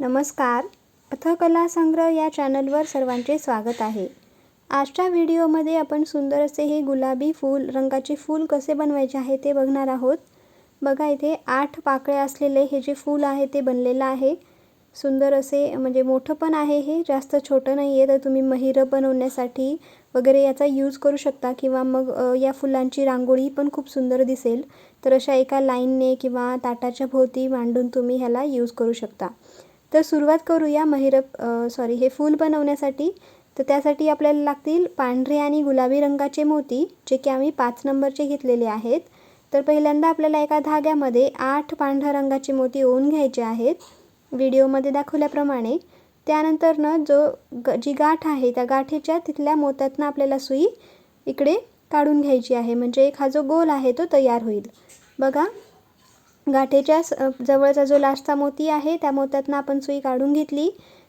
नमस्कार. पथकला संग्रह या चॅनलवर सर्वांचे स्वागत आहे. आजच्या व्हिडिओमध्ये आपण सुंदर असे हे गुलाबी फूल रंगाचे फूल कसे बनवायचे आहे ते बघणार आहोत. बघा इथे आठ पाकळ्या असलेले हे जे फूल आहे ते बनलेलं आहे. सुंदर असे म्हणजे मोठं पण आहे हे जास्त छोटं नाही आहे तर तुम्ही महिरं बनवण्यासाठी वगैरे याचा यूज करू शकता किंवा मग या फुलांची रांगोळी पण खूप सुंदर दिसेल. तर अशा एका लाईनने किंवा ताटाच्या भोवती मांडून तुम्ही ह्याला यूज करू शकता. तर सुरुवात करूया महिरप सॉरी हे फूल बनवण्यासाठी. तर त्यासाठी आपल्याला लागतील पांढरे आणि गुलाबी रंगाचे मोती जे की आम्ही पाच नंबरचे घेतलेले आहेत. तर पहिल्यांदा आपल्याला एका धाग्यामध्ये आठ पांढऱ्या रंगाचे मोती ओवून घ्यायचे आहेत. व्हिडिओमध्ये दाखवल्याप्रमाणे. त्यानंतर न जो ग जी गाठ आहे त्या गाठीच्या तिथल्या मोत्यातनं आपल्याला सुई इकडे काढून घ्यायची आहे. म्हणजे एक हा जो गोल आहे तो तयार होईल. बघा. गाठीच्या स जवळचा जो लास्टचा मोती आहे त्या मोत्यातनं आपण सुई काढून घेतली.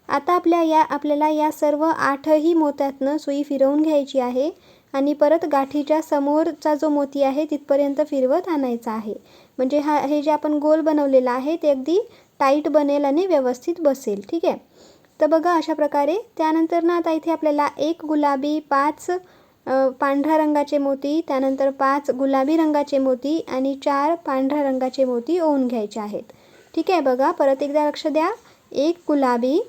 आता आपल्या या आपल्याला या सर्व आठही मोत्यातनं सुई फिरवून घ्यायची आहे आणि परत गाठीच्या समोरचा जो मोती आहे तिथपर्यंत फिरवत आणायचा आहे. म्हणजे हा हे जे आपण गोल बनवलेलं आहे ते अगदी टाईट बनेल आणि व्यवस्थित बसेल. ठीक आहे? तर बघा अशा प्रकारे. त्यानंतर ना आता इथे आपल्याला एक गुलाबी पाच पांढऱ्या रंगाचे मोती त्यानंतर पाच गुलाबी रंगाचे मोती आणि चार पांढऱ्या रंगाचे मोती ओवून घ्यायचे आहेत. ठीक आहे बघा परत एकदा लक्ष द्या. एक गुलाबी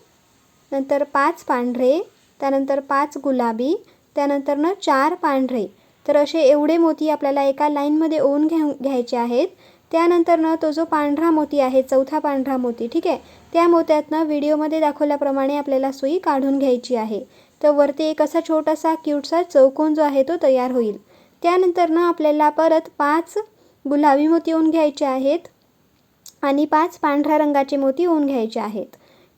नंतर पाच पांढरे त्यानंतर पाच गुलाबी त्यानंतरनं चार पांढरे. तर असे एवढे मोती आपल्याला एका लाईनमध्ये ओवून घ्या घ्यायचे आहेत. त्यानंतरनं तो जो पांढरा मोती आहे चौथा पांढरा मोती ठीक आहे त्या मोत्यातनं व्हिडिओमध्ये दाखवल्याप्रमाणे आपल्याला सुई काढून घ्यायची आहे. तर वरती एक असा छोटासा क्यूटसा चौकोन जो आहे तो तयार होईल. त्यानंतर ना आपल्याला परत पाच गुलाबी मोती होऊन घ्यायचे आहेत आणि पाच पांढऱ्या रंगाचे मोती होऊन घ्यायचे आहेत.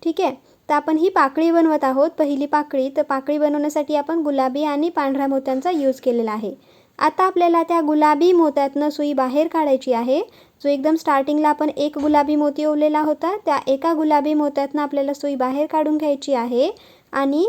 ठीक आहे? तर आपण ही पाकळी बनवत आहोत. पहिली पाकळी तर पाकळी बनवण्यासाठी आपण गुलाबी आणि पांढऱ्या मोत्यांचा यूज केलेला आहे. आता आपल्याला त्या गुलाबी मोत्यातनं सुई बाहेर काढायची आहे. जो एकदम स्टार्टिंगला आपण एक गुलाबी मोती ओवलेला होता त्या एका गुलाबी मोत्यातनं आपल्याला सुई बाहेर काढून घ्यायची आहे आणि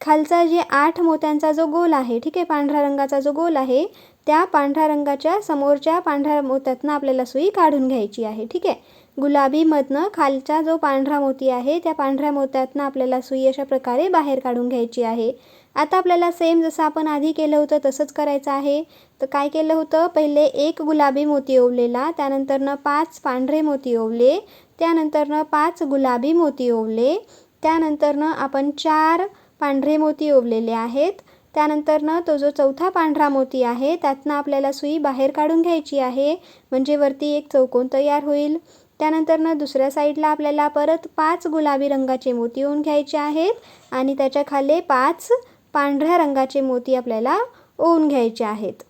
खालचा जे आठ मोत्यांचा जो गोल आहे ठीक आहे पांढऱ्या रंगाचा जो गोल आहे त्या पांढऱ्या रंगाच्या समोरच्या पांढऱ्या मोत्यातनं आपल्याला सुई काढून घ्यायची आहे ठीक आहे. गुलाबीमधनं खालचा जो पांढरा मोती आहे त्या पांढऱ्या मोत्यातनं आपल्याला सुई अशा प्रकारे बाहेर काढून घ्यायची आहे. आता आपल्याला सेम जसं आपण आधी केलं होतं तसंच करायचं आहे. तर काय केलं होतं? पहिले एक गुलाबी मोती ओवलेला त्यानंतरनं पाच पांढरे मोती ओवले त्यानंतरनं पाच गुलाबी मोती ओवले त्यानंतरनं आपण चार पांढरे मोती ओवलेले आहेत. त्यानंतरनं तो जो चौथा पांढरा मोती आहे त्यातनं आपल्याला सुई बाहेर काढून घ्यायची आहे. म्हणजे वरती एक चौकोन तयार होईल. त्यानंतरनं दुसऱ्या साईडला आपल्याला परत पाच गुलाबी रंगाचे मोती ओवून घ्यायचे आहेत. आणि त्याच्याखाली पाच पांढऱ्या रंगाचे मोती आपल्याला ओवून घ्यायचे आहेत.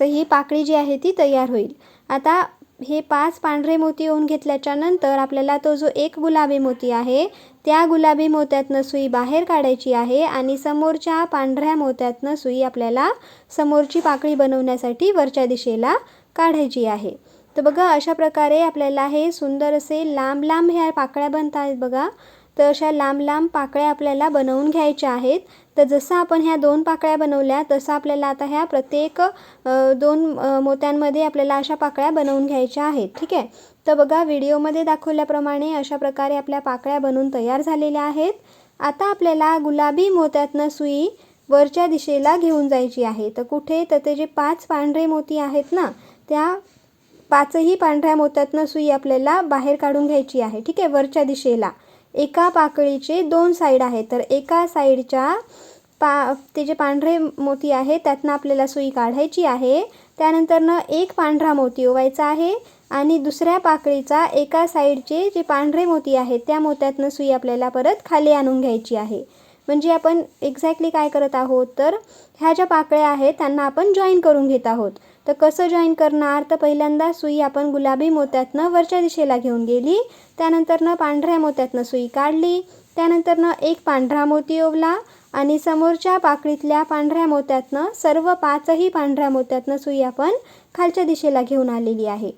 तर ही पाकळी जी आहे ती तयार होईल. आता हे पाच पांढरे मोती होऊन घेतल्याच्यानंतर आपल्याला तो जो एक गुलाबी मोती आहे त्या गुलाबी मोत्यातनं सुई बाहेर काढायची आहे आणि समोरच्या पांढऱ्या मोत्यातनं सुई आपल्याला समोरची पाकळी बनवण्यासाठी वरच्या दिशेला काढायची आहे. तर बघा अशा प्रकारे आपल्याला हे सुंदर असे लांब लांब ह्या पाकळ्या बनत आहेत बघा. तर अशा लांब लांब पाकळ्या आपल्याला बनवून घ्यायच्या आहेत. तर जसं आपण ह्या दोन पाकळ्या बनवल्या तसं आपल्याला आता ह्या प्रत्येक दोन मोत्यांमध्ये आपल्याला अशा पाकळ्या बनवून घ्यायच्या आहेत. ठीक आहे? तर बघा व्हिडिओमध्ये दाखवल्याप्रमाणे अशा प्रकारे आपल्या पाकळ्या बनवून तयार झालेल्या आहेत. आता आपल्याला गुलाबी मोत्यातनं सुई वरच्या दिशेला घेऊन जायची आहे. तर कुठे? तर ते जे पाच पांढरे मोती आहेत ना त्या पाचही पांढऱ्या मोत्यातनं सुई आपल्याला बाहेर काढून घ्यायची आहे. ठीक आहे? वरच्या दिशेला. एका पाकळीचे दोन साईड आहेत. तर एका साईडच्या पा ते जे पांढरे मोती आहे त्यातनं आपल्याला सुई काढायची आहे. त्यानंतरनं एक पांढरा मोती ओवायचा आहे आणि दुसऱ्या पाकळीचा एका साईडचे जे पांढरे मोती आहेत त्या मोत्यातनं सुई आपल्याला परत खाली आणून घ्यायची आहे. म्हणजे आपण एक्झॅक्टली काय करत आहोत? तर ह्या ज्या पाकळ्या आहेत त्यांना आपण जॉईन करून घेत आहोत. तर कसं जॉईन करणार? तर पहिल्यांदा सुई आपण गुलाबी मोत्यातनं वरच्या दिशेला घेऊन गेली. त्यानंतरनं पांढऱ्या मोत्यातनं सुई काढली. त्यानंतरनं एक पांढरा मोती ओवला आणि समोरच्या पाकळीतल्या पांढऱ्या मोत्यातनं सर्व पाचही पांढऱ्या मोत्यातनं सुई आपण खालच्या दिशेला घेऊन आलेली आहे.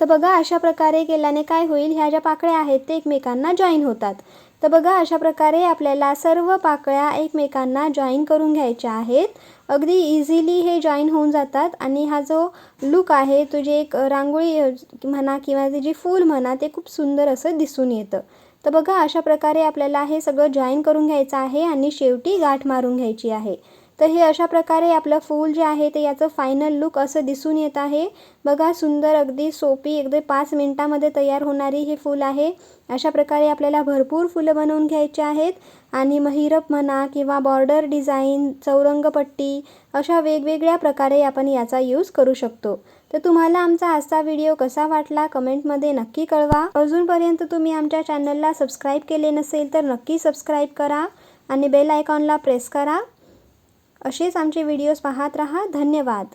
तर बघा अशा प्रकारे केल्याने काय होईल? ह्या ज्या पाकळ्या आहेत ते एकमेकांना जॉईन होतात. तर बघा अशा प्रकारे आपल्याला सर्व पाकळ्या एकमेकांना जॉईन करून घ्यायच्या आहेत. अगदी इझिली हे जॉईन होऊन जातात. आणि हा जो लुक आहे तो जे एक रांगोळी म्हणा किंवा ते जे फूल म्हणा ते खूप सुंदर असं दिसून येतं. तर बघा अशा प्रकारे आपल्याला हे सगळं जॉईन करून घ्यायचं आहे आणि शेवटी गाठ मारून घ्यायची आहे. तर हे अशा प्रकारे आपलं फूल जे आहे ते याचं फायनल लुक असं दिसून येत आहे. बघा सुंदर अगदी सोपी अगदी पाच मिनटामध्ये तयार होणारी हे फूल आहे. अशा प्रकारे आपल्याला भरपूर फुलं बनवून घ्यायची आहेत. आणि महिरप म्हणा किंवा बॉर्डर डिझाईन चौरंगपट्टी अशा वेगवेगळ्या प्रकारे आपण याचा यूज करू शकतो. तर तुम्हाला आमचा आजचा व्हिडिओ कसा वाटला कमेंटमध्ये नक्की कळवा. अजूनपर्यंत तुम्ही आमच्या चॅनलला सबस्क्राईब केले नसेल तर नक्की सबस्क्राईब करा. आणि बेल आयकॉनला प्रेस करा. असेच आमचे व्हिडिओज पाहत राहा. धन्यवाद.